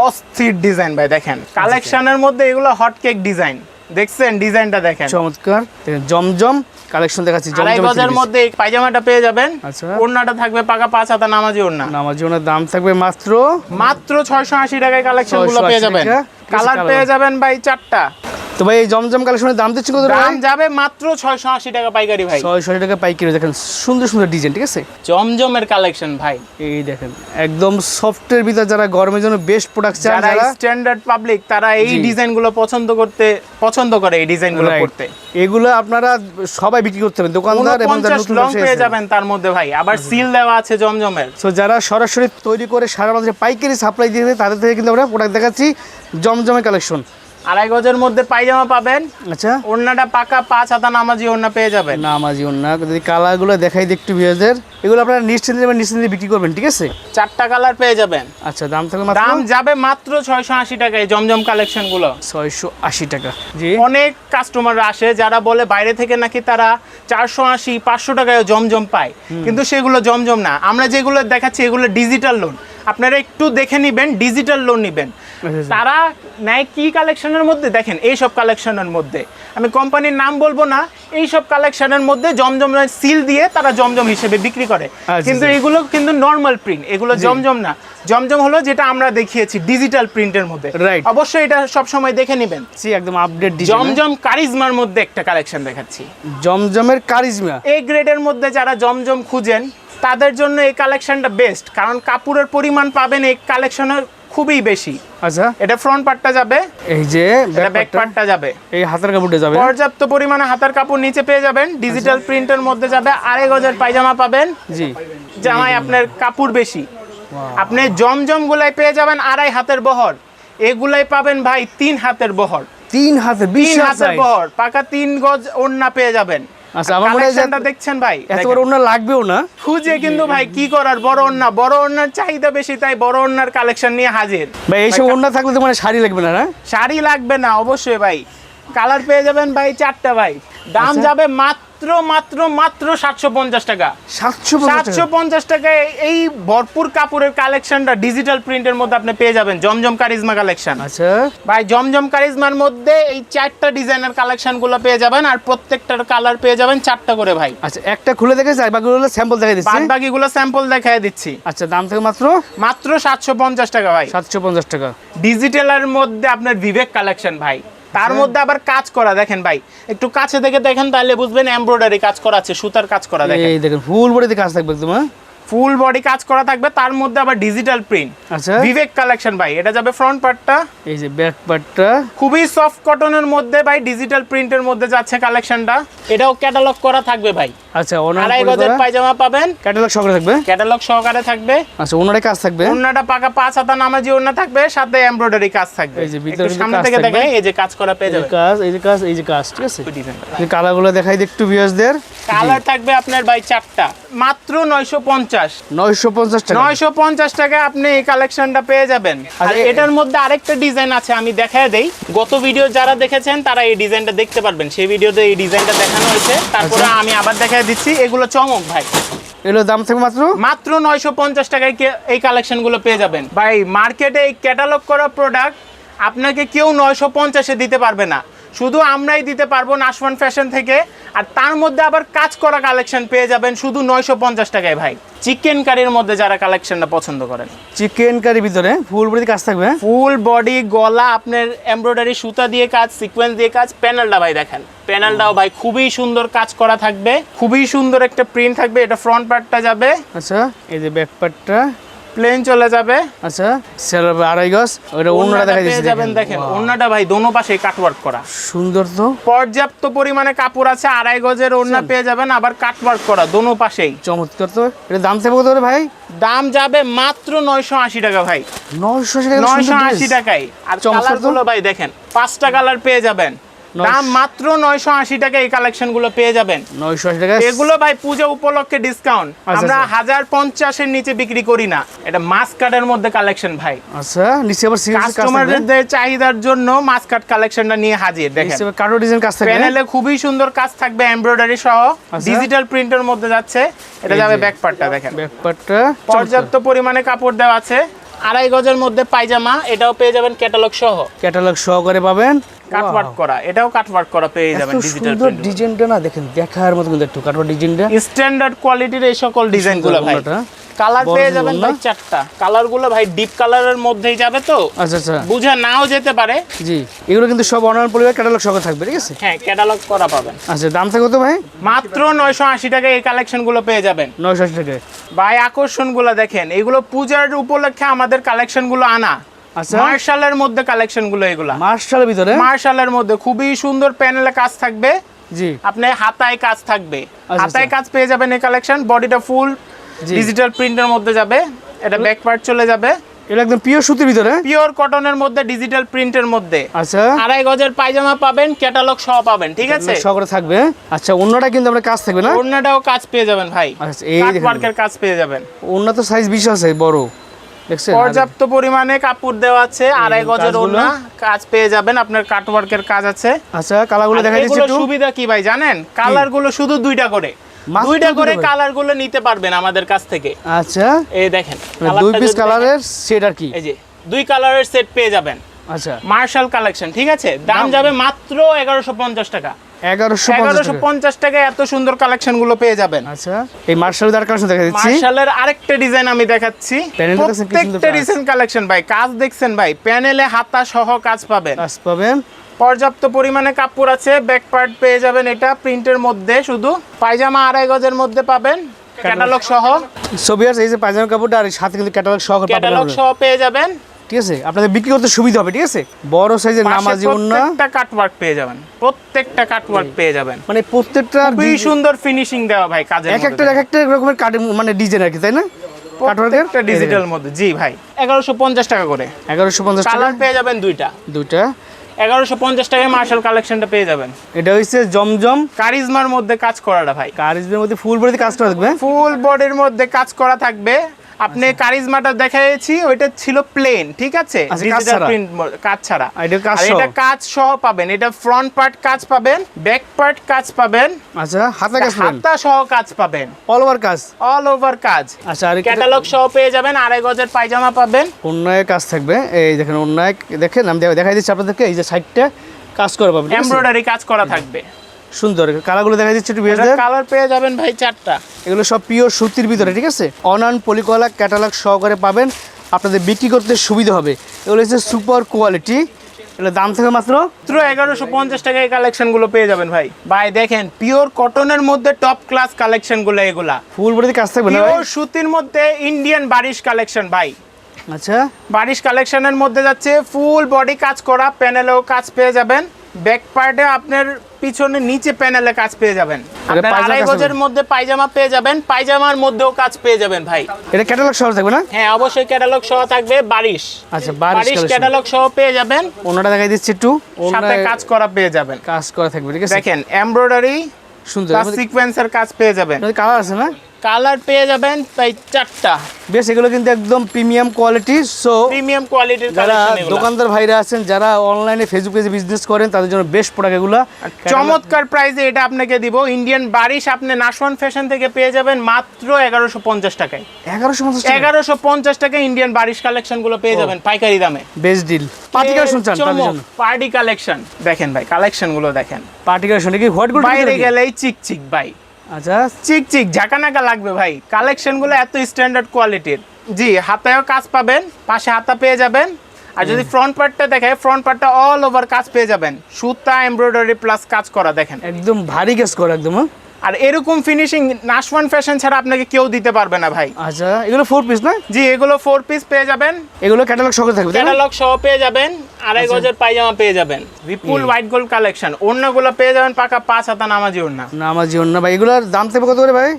অস্থির ডিজাইন ভাই দেখেন। কালেকশনের মধ্যে এগুলো হট কেক ডিজাইন দেখছেন ডিজাইনটা দেখেন। চমৎকার। জমজম কালেকশন দেখাচ্ছি আড়াই গজের মধ্যে এই পায়জামাটা পেয়ে যাবেন। আচ্ছা। ওড়নাটা থাকবে পাকা পাঁচ হাতা নামাজি ওড়না। নামাজি ওড়নার দাম থাকবে মাত্র মাত্র ছয়শো আশি টাকায় কালেকশনগুলো পেয়ে যাবেন। কালার পেয়ে যাবেন ভাই চারটা। তো ভাই এই জমজম কালেকশনের দাম দিচ্ছি কত দাম যাবে মাত্র ছয়শো আশি টাকা পাইকারি ভাই। ছয়শো টাকা পাইকারি দেখেন সুন্দর সুন্দর ডিজাইন ঠিক আছে? জমজমের কালেকশন ভাই। এই দেখেন একদম সফটের ভিতরে যারা গরমের জন্য বেস্ট প্রোডাক্ট চান যারা স্ট্যান্ডার্ড পাবলিক তারা এই জি। ডিজাইনগুলো পছন্দ করতে পছন্দ করে এই ডিজাইনগুলো করতে এগুলো আপনারা সবাই বিক্রি করতে পারেন দোকানদার এবং যারা নতুন লং পেয়ে যাবেন তার মধ্যে ভাই আবার সিল দেওয়া আছে জমজমের। সো যারা সরাসরি তৈরি করে সারা বাজারে পাইকারি সাপ্লাই দিয়ে তাদের থেকে কিন্তু আমরা প্রোডাক্ট দেখাচ্ছি জমজমের কালেকশন। আড়াই গজের মধ্যে পায়জামা পাবেন। আচ্ছা। ওড়নাটা পাকা পাঁচ হাতা নামাজি ওড়না পেয়ে যাবেন। না মাঝি না যদি কালারগুলো দেখাই দিই একটু ভিউয়ারদের এগুলো আপনারা নিশ্চিন্তে নেবেন নিশ্চিন্তে বিক্রি করবেন ঠিক আছে? চারটা কালার পেয়ে যাবেন। আচ্ছা দাম থাকবে দাম যাবে মাত্র ছয়শো আশি টাকায় জমজম কালেকশনগুলো ছয়শো আশি টাকা। জি। অনেক কাস্টমার আসে যারা বলে বাইরে থেকে নাকি তারা চারশো আশি পাঁচশো টাকায় জমজম পায়। কিন্তু সেগুলো জমজম না। আমরা যেগুলো দেখাচ্ছি এগুলো ডিজিটাল লোন আপনারা একটু দেখে নিবেন ডিজিটাল লোন নিবেন। আচ্ছা। তারা নেয় কি কালেকশনের মধ্যে দেখেন এই সব কালেকশনের মধ্যে। আমি কোম্পানির নাম বলব না এই সব কালেকশনের মধ্যে জমজম সিল দিয়ে তারা জমজম হিসেবে বিক্রি করে। আচ্ছা, কিন্তু আচ্ছা। এগুলো কিন্তু নর্মাল প্রিন্ট এগুলো জমজম না। জমজম হলো যেটা আমরা দেখিয়েছি ডিজিটাল প্রিন্টের মধ্যে। Right. অবশ্যই এটা সব সময় দেখে নেবেন। জি একদম আপডেট জমজম কারিজমার মধ্যে একটা কালেকশন দেখাচ্ছি। জমজমের কারিজমা? এই গ্রেডের মধ্যে যারা জমজম খুঁজেন তাদের জন্য এই কালেকশনটা বেস্ট কারণ কাপড়ের পরিমাণ পাবেন এই কালেকশনের খুবই বেশি। আচ্ছা। এটা ফ্রন্ট পার্টটা যাবে এই যে এটা ব্যাক পার্টটা যাবে। এই হাতের কাপড়টা যাবে। পর্যাপ্ত পরিমাণে হাতের কাপড় নিচে পেয়ে যাবেন ডিজিটাল প্রিন্টের মধ্যে যাবে আড়াই গজের পায়জামা পাবেন। জি। জামায় আপনার কাপড় বেশি। আপনি জমজম গুলাই পেয়ে যাবেন আড়াই হাতের বহর। এগুলাই পাবেন ভাই তিন হাতের বহর। তিন হাতে তিন বিশ হাতের বর পাকা তিন গজ ওড়না পেয়ে যাবেন। আচ্ছা, আমার মনে হয় দেখছেন ভাই এত বড় লাগবেও না। খুঁজে কিন্তু ভাই কি করার বড় ওন্না বড় ওন্নার চাহিদা বেশি তাই বড় ওন্নার কালেকশন নিয়ে হাজির। ভাই এইসব ওন্না থাকলে তো মানে শাড়ি লাগবে না না? শাড়ি লাগবে না অবশ্যই ভাই। কালার পেয়ে যাবেন ভাই চারটা ভাই। দাম আচ্ছা। যাবে মাত্র মাত্র মাত্র মাত্র সাতশো পঞ্চাশ টাকা। সাতশো সাতশো পঞ্চাশ টাকায় এই ভরপুর কাপড়ের কালেকশনটা ডিজিটাল প্রিন্টের মধ্যে আপনি পেয়ে যাবেন জমজম কারিজমা কালেকশন। আচ্ছা। ভাই জমজম কারিজমার মধ্যে এই চারটা ডিজাইনের কালেকশনগুলো পেয়ে যাবেন আর প্রত্যেকটার কালার পেয়ে যাবেন চারটা করে ভাই। আচ্ছা একটা খুলে দেখেছি আর বাকিগুলো স্যাম্পল দেখাই দিচ্ছি। বাকিগুলো স্যাম্পল দেখাই দিচ্ছি। আচ্ছা দাম থেকে মাত্র? মাত্র সাতশো পঞ্চাশ টাকা ভাই। সাতশো পঞ্চাশ টাকা। ডিজিটালের মধ্যে আপনার বিবেক কালেকশন ভাই। তার মধ্যে আবার কাজ করা দেখেন ভাই। একটু কাছে থেকে দেখেন তাহলে বুঝবেন এমব্রয়ডারি কাজ করা আছে সুতার কাজ করা দেখেন। এই দেখেন ফুল বডিতে কাজ থাকবে একদম হ্যাঁ? ফুল বডি কাজ করা থাকবে তার মধ্যে আবার ডিজিটাল প্রিন্ট আচ্ছা। বিবেক কালেকশন ভাই এটা যাবে ফ্রন্ট পার্টটা এই যে ব্যাক পার্টটা খুবই সফট কটনের মধ্যে ভাই ডিজিটাল প্রিন্টের মধ্যে যাচ্ছে কালেকশনটা এটাও ক্যাটালগ করা থাকবে ভাই। আচ্ছা ওনার আড়াই গজের পায়জামা পাবেন। ক্যাটালগ সহকারে থাকবে? ক্যাটালগ সহকারে থাকবে। আচ্ছা ওনারে কাজ থাকবে? ওন্নাটা পাকা পাঁচ হাতা নামাজি ওন্না থাকবে সাথে এমব্রয়ডারি কাজ থাকবে। এই যে ভিতরে সামনে থেকে। দেখাই এই যে কাজ করা পেয়ে যাবে কাজ এই যে কাজ এই যে কাজ ঠিক আছে? এই কালারগুলো দেখাই একটু ভিউয়ার্সদের কালার থাকবে আপনার ভাই চারটা। মাত্র নয়শো পঞ্চাশ। পঞ্চাশ। নয়শো পঞ্চাশ নয়শো পঞ্চাশ টাকা আপনি এই কালেকশনটা পেয়ে যাবেন। আর এটার মধ্যে আরেকটা ডিজাইন আছে আমি দেখায় দেই। গত ভিডিও যারা দেখেছেন তারা এই ডিজাইনটা দেখতে পারবেন। সেই ভিডিওতে এই ডিজাইনটা দেখানো হয়েছে। তারপরে আচ্ছা। আমি আবার দেখায় দিচ্ছি। এগুলো চমক ভাই। এগুলো দাম থাকবে মাত্র? মাত্র নয়শো পঞ্চাশ টাকায় এই কালেকশনগুলো পেয়ে যাবেন। ভাই মার্কেটে এই ক্যাটালগ করা প্রোডাক্ট আপনাকে কেউ নয়শো পঞ্চাশে দিতে পারবে না। শুধু আমরাই দিতে পারব নাশওয়ান ফ্যাশন থেকে আর তার মধ্যে আবার কাজ করা কালেকশন পেয়ে যাবেন শুধু নয়শো পঞ্চাশ টাকায় ভাই। চিকেন কারির মধ্যে যারা কালেকশনটা পছন্দ করেন। চিকেন কারির ভিতরে? ফুল বডিতে কাজ থাকবে হ্যাঁ? ফুল বডি গলা আপনার এমব্রয়ডারি সুতা দিয়ে কাজ সিকোয়েন্স দিয়ে কাজ প্যানেলটা ভাই দেখেন। প্যানেলটাও ভাই খুবই সুন্দর কাজ করা থাকবে। খুবই সুন্দর একটা প্রিন্ট থাকবে এটা ফ্রন্ট পার্টটা যাবে। আচ্ছা এই যে ব্যাক পার্টটা প্লেন চলে যাবে। আচ্ছা সেল আড়াই গজ ওটা দেখাই পেয়ে দিচ্ছি যাবেন দেখেন। ওন্নাটা ভাই দোনো পাশে কাটওয়ার্ক করা। সুন্দর তো। পর্যাপ্ত পরিমাণে কাপড় আছে আড়াই গজের ওন্না পেয়ে যাবেন আবার কাটওয়ার্ক করা দোনো পাশেই। চমৎকার তো। এটা দাম থাকবে কত ভাই? দাম যাবে মাত্র নয়শো আশি টাকা ভাই। নয়শো টাকা নয়শো আশি টাকায়। আর চমৎকার তো। কালারগুলো ভাই দেখেন পাঁচটা কালার পেয়ে যাবেন। দাম মাত্র নয়শো আশি টাকা এই কালেকশনগুলো পেয়ে যাবেন। নয়শো আশি টাকা। এগুলো ভাই পূজা উপলক্ষে ডিসকাউন্ট আচ্ছা, আমরা আচ্ছা। হাজার পঞ্চাশের নিচে বিক্রি করি না। এটা মাছ মধ্যে কালেকশন ভাই। আচ্ছা নিচে আবার কাস্টমারদের চাহিদার জন্য মাছ কালেকশনটা নিয়ে হাজির দেখেন। নিচে কাটো ডিজাইন কাজ থাকবে প্যানেলে খুবই সুন্দর কাজ থাকবে এমব্রয়ডারি সহ। আচ্ছা। ডিজিটাল প্রিন্টের মধ্যে যাচ্ছে। এটা যাবে। ব্যাক পার্টটা দেখেন। ব্যাক পার্টটা পর্যাপ্ত পরিমাণে কাপড় দেওয়া আছে। আড়াই গজের মধ্যে পায়জামা এটাও পেয়ে যাবেন ক্যাটালগ সহ। ক্যাটালগ সহকারে পাবেন। কাটওয়ার্ক করা এটাও কাটওয়ার্ক করা পেয়ে যাবেন ডিজিটাল সুন্দর ডিজাইনটা না দেখেন দেখার মতো কিন্তু একটু কাটো ডিজাইনটা। স্ট্যান্ডার্ড কোয়ালিটির এই সকল ডিজাইনগুলো ভাই। কালার পেয়ে যাবেন ভাই চারটা। কালারগুলো ভাই ডিপ কালারের মধ্যেই যাবে তো। আচ্ছা আচ্ছা। বুঝা নাও যেতে পারে। জি এগুলো কিন্তু সব অনলাইন পরিবার ক্যাটালগ সহকারে থাকবে ঠিক আছে? হ্যাঁ ক্যাটালগ করা পাবেন। আচ্ছা দাম থাকবে তো ভাই? মাত্র নয়শো আশি টাকায় এই কালেকশনগুলো পেয়ে যাবেন। নয়শো আশি টাকায়। ভাই আকর্ষণগুলো দেখেন এগুলো পূজার উপলক্ষে আমাদের কালেকশনগুলো আনা। মার্শালের মধ্যে কালেকশনগুলো এগুলা। মার্শালের ভিতরে? মার্শালের মধ্যে খুবই সুন্দর প্যানেলে কাজ থাকবে। জি। আপনি হাতায় কাজ থাকবে। আচ্ছা, হাতায় কাজ পেয়ে যাবেন এই কালেকশন বডিটা ফুল ডিজিটাল প্রিন্টের মধ্যে যাবে। এটা ব্যাক পার্ট চলে যাবে। এটা একদম পিওর সুতির ভিতরে? পিওর কটনের মধ্যে ডিজিটাল প্রিন্টের মধ্যে। আচ্ছা। আড়াই গজের পায়জামা পাবেন ক্যাটালগ সহ পাবেন ঠিক আছে? সহকারে থাকবে। আচ্ছা অন্যটা কিন্তু আমরা কাজ থাকবে না? ওড়নাটাও কাজ পেয়ে যাবেন ভাই। আচ্ছা এই কাজ পেয়ে যাবেন। অন্য তো সাইজ বিশ আছে বড়। পর্যাপ্ত পরিমাণে কাপড় দেওয়া আছে আড়াই গজের? ওড়না কাজ পেয়ে যাবেন আপনার কাটওয়ার্কের কাজ আছে। আচ্ছা কালারগুলো দেখা দিচ্ছি একটু। সুবিধা কি ভাই জানেন? কালারগুলো শুধু দুইটা করে। দুইটা করে করে? কালারগুলো নিতে পারবেন আমাদের কাছ থেকে। আচ্ছা। এই দেখেন মানে দুই পিস কালারের সেট আর কি? এই যে দুই কালারের সেট পেয়ে যাবেন। আচ্ছা। মার্শাল কালেকশন ঠিক আছে? দাম? যাবে মাত্র এগারোশো পঞ্চাশ টাকা। এগারোশো পঞ্চাশ টাকায় এত সুন্দর কালেকশনগুলো পেয়ে যাবেন। আচ্ছা এই মার্শাল দার কালেকশন দেখা দিচ্ছি মার্শালের আরেকটা ডিজাইন আমি দেখাচ্ছি। প্যানেলটা দেখছেন কি সুন্দর প্রত্যেকটা কাজ। কালেকশন ভাই কাজ দেখছেন ভাই প্যানেলে হাতা সহ কাজ পাবেন। কাজ পাবেন। পর্যাপ্ত পরিমাণে কাপড় আছে ব্যাক পার্ট পেয়ে যাবেন এটা প্রিন্টের মধ্যে শুধু পায়জামা আড়াই গজের মধ্যে পাবেন ক্যাটালগ সহ। ছবি আছে এই যে পায়জামা কাপড়টা আর সাথে কিন্তু ক্যাটালগ পাবেন। ক্যাটালগ সহ পেয়ে যাবেন। ঠিক আছে? আপনাদের বিক্রি করতে সুবিধা হবে ঠিক আছে? বড় সাইজের নামাজি অন্য প্রত্যেকটা কাটওয়ার্ক পেয়ে যাবেন প্রত্যেকটা কাটওয়ার্ক পেয়ে যাবেন। মানে প্রত্যেকটা খুবই সুন্দর ফিনিশিং দেওয়া ভাই কাজের এক একটা এক একটা রকমের কাট মানে ডিজাইন আর কি তাই না? কাটওয়ার্কের ডিজিটাল মধ্যে। জি ভাই। এগারোশো পঞ্চাশ টাকা করে। এগারোশো পঞ্চাশ টাকা? কালার পেয়ে যাবেন দুইটা। দুইটা। এগারোশো পঞ্চাশ টাকায় মার্শাল কালেকশনটা পেয়ে যাবেন। এটা হচ্ছে জমজম। কারিজমার মধ্যে কাজ করাটা ভাই। কারিজমের মধ্যে ফুল বডিতে কাজ করা থাকবে? ফুল বডির মধ্যে কাজ করা থাকবে। আপনি কারিজমাটা দেখাইছি ওইটা ছিল প্লেন ঠিক আছে? আচ্ছা, কাজ ডিজিটাল ছাড়া। প্রিন্ট কাজ ছাড়া। আর এটা কাজ সহ। পাবেন এটা ফ্রন্ট পার্ট কাজ পাবেন ব্যাক পার্ট কাজ পাবেন আচ্ছা হাতে কাজ হাতা সহ কাজ পাবেন। অল ওভার কাজ? অল ওভার কাজ। আচ্ছা আর ক্যাটালগ সহ পেয়ে যাবেন আড়াই গজের পায়জামা পাবেন। অন্যায় কাজ থাকবে। এই দেখেন অন্যায় দেখেন আমি দেখাই দিচ্ছি আপনাদেরকে এই যে সাইডটা কাজ করে পাবেন এমব্রয়ডারি কাজ করা থাকবে। সুন্দর। কালারগুলো দেখা যাচ্ছে একটু বিয়েসদের কালার পেয়ে যাবেন ভাই চারটা। এগুলো সব পিওর সুতির ভিতরে ঠিক আছে? অনান পলিকলা ক্যাটালগ সহকারে পাবেন। আপনাদের বিক্রি করতে সুবিধা হবে। এগুলো হচ্ছে সুপার কোয়ালিটি এগুলো দাম থাকে মাত্র মাত্র এগারোশো পঞ্চাশ টাকায় কালেকশনগুলো পেয়ে যাবেন ভাই। ভাই দেখেন পিওর কটনের মধ্যে টপ ক্লাস কালেকশনগুলো এগুলা ফুল বডিতে কাজ থাকবে পিওর সুতির মধ্যে ইন্ডিয়ান বারিশ কালেকশন ভাই। আচ্ছা। বারিশ কালেকশনের মধ্যে যাচ্ছে ফুল বডি কাজ করা প্যানেলেও কাজ পেয়ে যাবেন। ব্যাক পার্টে আপনার পিছনে নিচে প্যানেলে কাজ পেয়ে যাবেন। আড়াই গজের মধ্যে পায়জামা পেয়ে যাবেন। পায়জামার মধ্যেও কাজ পেয়ে যাবেন ভাই। এটা ক্যাটালগ সহ থাকবে না? হ্যাঁ অবশ্যই ক্যাটালগ সহ থাকবে বারিশ। আচ্ছা বারিশ ক্যাটালগ সহ পেয়ে যাবেন। ওনাটা দেখাই দিচ্ছি একটু। সাথে কাজ করা পেয়ে যাবেন। কাজ করা থাকবে ঠিক আছে? দেখেন এমব্রয়ডারি সুন্দর সিকোয়েন্সের কাজ পেয়ে যাবেন। কালার আছে না? কালার পেয়ে যাবেন তাই চারটা। বেশ এগুলো কিন্তু একদম প্রিমিয়াম কোয়ালিটি সো প্রিমিয়াম কোয়ালিটির যারা দোকানদার ভাইরা আছেন যারা অনলাইনে ফেসবুক বিজনেস করেন তাদের জন্য বেস্ট প্রোডাক্ট এগুলো। চমৎকার প্রাইসে এটা আপনাকে দিব। ইন্ডিয়ান বারিশ আপনি নাশওয়ান ফ্যাশন থেকে পেয়ে যাবেন মাত্র এগারোশো পঞ্চাশ টাকায়। এগারোশো পঞ্চাশ এগারোশো পঞ্চাশ টাকায় ইন্ডিয়ান বারিশ কালেকশনগুলো পেয়ে যাবেন পাইকারি দামে। বেস্ট ডিল পার্টি কালেকশন চান পার্টি কালেকশন দেখেন ভাই কালেকশনগুলো দেখেন। পার্টি কালেকশন কি গোল্ড বাইরে গেলেই চিক চিক ভাই। আচ্ছা চিক চিক ঝাঁকানাকা লাগবে ভাই। কালেকশনগুলো এত স্ট্যান্ডার্ড কোয়ালিটির জি হাতায়ও কাজ পাবেন পাশে হাতা পেয়ে যাবেন। আর যদি ফ্রন্ট পার্টটা দেখে ফ্রন্ট পার্টটা অল ওভার কাজ পেয়ে যাবেন। সুতা এমব্রয়ডারি প্লাস কাজ করা দেখেন। একদম ভারী কাজ করা একদম হ্যাঁ? আর এরকম ফিনিশিং নাশওয়ান ফ্যাশন ছাড়া আপনাকে কেউ দিতে পারবে না ভাই। আচ্ছা এগুলো ফোর পিস না? জি এগুলো ফোর পিস পেয়ে যাবেন। এগুলো ক্যাটালগ সহ থাকবে ক্যাটালগ সহ পেয়ে যাবেন আড়াই গজের পায়জামা পেয়ে যাবেন। বিপুল হোয়াইট গোল্ড কালেকশন ওড়নাগুলো পেয়ে যাবেন পাকা পাঁচ হাতা নামাজি ওড়না। নামাজি ওড়না। ভাই এগুলোর দাম থাকবে কত করে ভাই?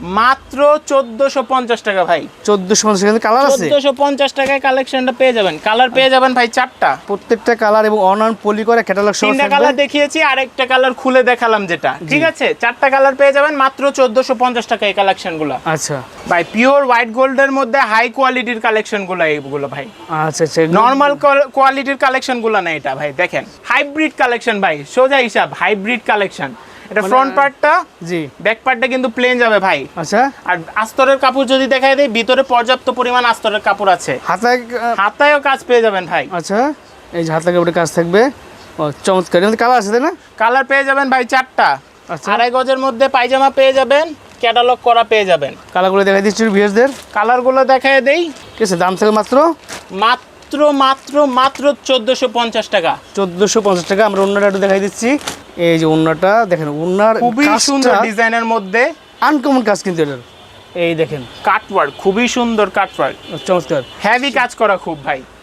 মাত্র চোদ্দশো পঞ্চাশ টাকা ভাই। চোদ্দোশো পঞ্চাশ কিন্তু কালার আছে? চোদ্দশো পঞ্চাশ টাকায় কালেকশনটা পেয়ে যাবেন। কালার পেয়ে যাবেন ভাই চারটা। প্রত্যেকটা কালার এবং অনলাইন পলি করে ক্যাটালগ তিনটা কালার দেখিয়েছি আরেকটা কালার খুলে দেখালাম যেটা। ঠিক আছে? চারটা কালার পেয়ে যাবেন মাত্র চোদ্দশো পঞ্চাশ টাকা এই কালেকশনগুলো আচ্ছা। ভাই পিওর হোয়াইট গোল্ডের মধ্যে হাই কোয়ালিটির কালেকশনগুলো এইগুলো ভাই। আচ্ছা আচ্ছা নর্মাল কোয়ালিটির কালেকশনগুলো না এটা ভাই দেখেন। হাইব্রিড কালেকশন ভাই সোজা হিসাব হাইব্রিড কালেকশন এটা ফ্রন্ট পার্টটা জি। ব্যাক পার্টটা কিন্তু প্লেন যাবে ভাই। আচ্ছা। আর আস্তরের কাপড় যদি দেখাই দেয় ভিতরে পর্যাপ্ত পরিমাণ আস্তরের কাপড় আছে। হাতায় হাতায়ও কাজ পেয়ে যাবেন ভাই। আচ্ছা এই যে হাতে কাপড়ে কাজ থাকবে। ও চমৎকার। কালার আছে তাই না? কালার পেয়ে যাবেন ভাই চারটা। আচ্ছা। আড়াই গজের মধ্যে পায়জামা পেয়ে যাবেন ক্যাটালগ করা পেয়ে যাবেন। কালারগুলো দেখাই দিচ্ছি ভিউয়ার্সদের কালারগুলো দেখায় দেই। আছে দাম থাকবে মাত্র? মাত্র মাত্র মাত্র চোদ্দশো পঞ্চাশ টাকা। চোদ্দোশো পঞ্চাশ টাকা। আমরা অন্যটা একটু দেখাই দিচ্ছি। এই যে উন্নাটা দেখেন উন্নার খুবই সুন্দর ডিজাইনের মধ্যে। আনকমন কাজ কিন্তু এটার। এই দেখেন। কাটওয়ার্ক খুবই সুন্দর কাটওয়ার্ক চমৎকার। হেভি কাজ করা খুব ভাই।